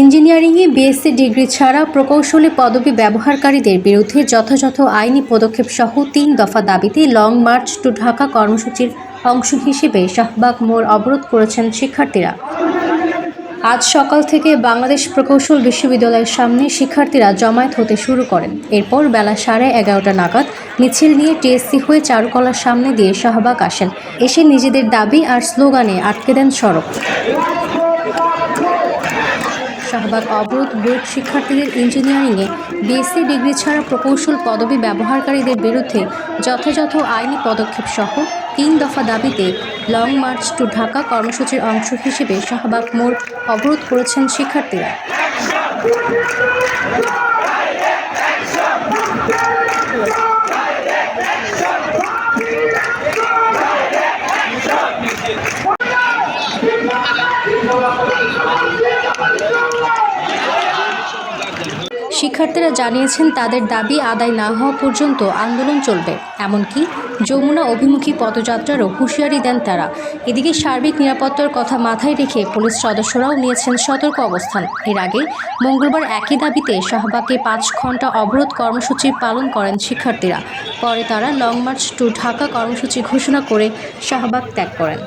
ইঞ্জিনিয়ারিংয়ে BSc degree ছাড়া প্রকৌশলী পদবি ব্যবহারকারীদের বিরুদ্ধে যথাযথ আইনি পদক্ষেপ সহ তিন দফা দাবিতে লং মার্চ টু ঢাকা কর্মসূচির অংশ হিসেবে শাহবাগ মোড় অবরোধ করেছেন শিক্ষার্থীরা। আজ সকাল থেকে বাংলাদেশ প্রকৌশল বিশ্ববিদ্যালয়ের সামনে শিক্ষার্থীরা জমায়েত হতে শুরু করেন। এরপর বেলা সাড়ে এগারোটা নাগাদ মিছিল নিয়ে টিএসসি হয়ে চারুকলার সামনে দিয়ে শাহবাগ আসেন। এসে নিজেদের দাবি আর স্লোগানে আটকে দেন সড়ক। শাহবাগ অবরোধ বোর্ড শিক্ষার্থীদের ইঞ্জিনিয়ারিংয়ে বিএসসি ডিগ্রি ছাড়া প্রকৌশল পদবি ব্যবহারকারীদের বিরুদ্ধে যথাযথ আইনি পদক্ষেপ সহ তিন দফা দাবিতে লং মার্চ টু ঢাকা কর্মসূচির অংশ হিসেবে শাহবাগ মোড় অবরোধ করেছেন শিক্ষার্থীরা। শিক্ষার্থীরা জানিয়েছেন, তাদের দাবি আদায় না হওয়া পর্যন্ত আন্দোলন চলবে। এমনকি যমুনা অভিমুখী পদযাত্রারও হুঁশিয়ারি দেন তারা। এদিকে সার্বিক নিরাপত্তার কথা মাথায় রেখে পুলিশ সদস্যরাও নিয়েছেন সতর্ক অবস্থান। এর আগে মঙ্গলবার একই দাবিতে শাহবাগে পাঁচ ঘণ্টা অবরোধ কর্মসূচি পালন করেন শিক্ষার্থীরা। পরে তারা লং মার্চ টু ঢাকা কর্মসূচি ঘোষণা করে শাহবাগ ত্যাগ করেন।